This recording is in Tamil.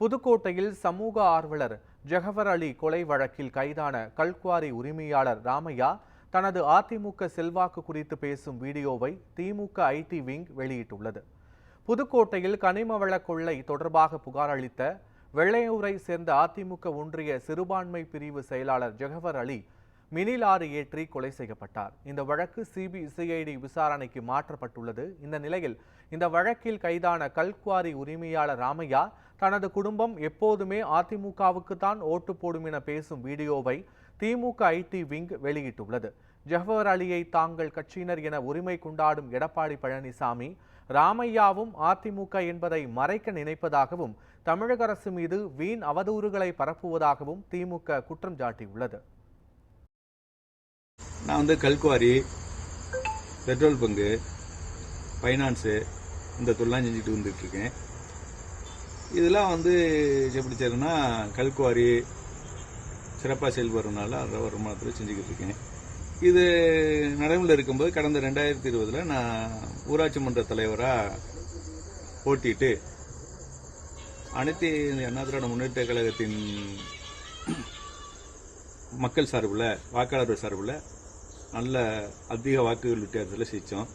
புதுக்கோட்டையில் சமூக ஆர்வலர் ஜெகவர் அலி கொலை வழக்கில் கைதான கல்குவாரி உரிமையாளர் ராமையா தனது அதிமுக செல்வாக்கு குறித்து பேசும் வீடியோவை திமுக ஐடி விங் வெளியிட்டுள்ளது. புதுக்கோட்டையில் கனிம வள கொள்ளை தொடர்பாக புகார் அளித்த வெள்ளையூரை சேர்ந்த அதிமுக ஒன்றிய சிறுபான்மை பிரிவு செயலாளர் ஜெகவர் அலி மினி லாரி ஏற்றி கொலை செய்யப்பட்டார். இந்த வழக்கு சிபிசிஐடி விசாரணைக்கு மாற்றப்பட்டுள்ளது. இந்த நிலையில் இந்த வழக்கில் கைதான கல்குவாரி உரிமையாளர் ராமையா தனது குடும்பம் எப்போதுமே அதிமுகவுக்கு தான் ஓட்டு போடும் என பேசும் வீடியோவை திமுக ஐடி விங் வெளியிட்டுள்ளது. ஜவஹர் அலியை தாங்கள் கட்சியினர் என உரிமை கொண்டாடும் எடப்பாடி பழனிசாமி ராமையாவும் அதிமுக என்பதை மறைக்க நினைப்பதாகவும் தமிழக அரசு மீது வீண் அவதூறுகளை பரப்புவதாகவும் திமுக குற்றம் சாட்டியுள்ளது. நான் வந்து கல்குவாரி பெட்ரோல் பங்கு ஃபைனான்ஸு இந்த தொழிலாம் செஞ்சுட்டு வந்துட்டு இருக்கேன். இதெல்லாம் வந்து எப்படி செய்யறேன்னா கல்குவாரி சிறப்பாக செயல்படுறதுனால அந்த வருமானத்தில் செஞ்சுக்கிட்டு இருக்கேன். இது நடைமுறையில் இருக்கும்போது கடந்த ரெண்டாயிரத்தி இருபதில் நான் ஊராட்சி மன்ற தலைவராக போட்டிட்டு அனைத்து அண்ணா திராவிட முன்னேற்ற கழகத்தின் மக்கள் சார்பில் வாக்காளர்கள் சார்பில் நல்ல அதிக வாக்குகள் வித்தியாசத்தில் ஜெயித்தோம்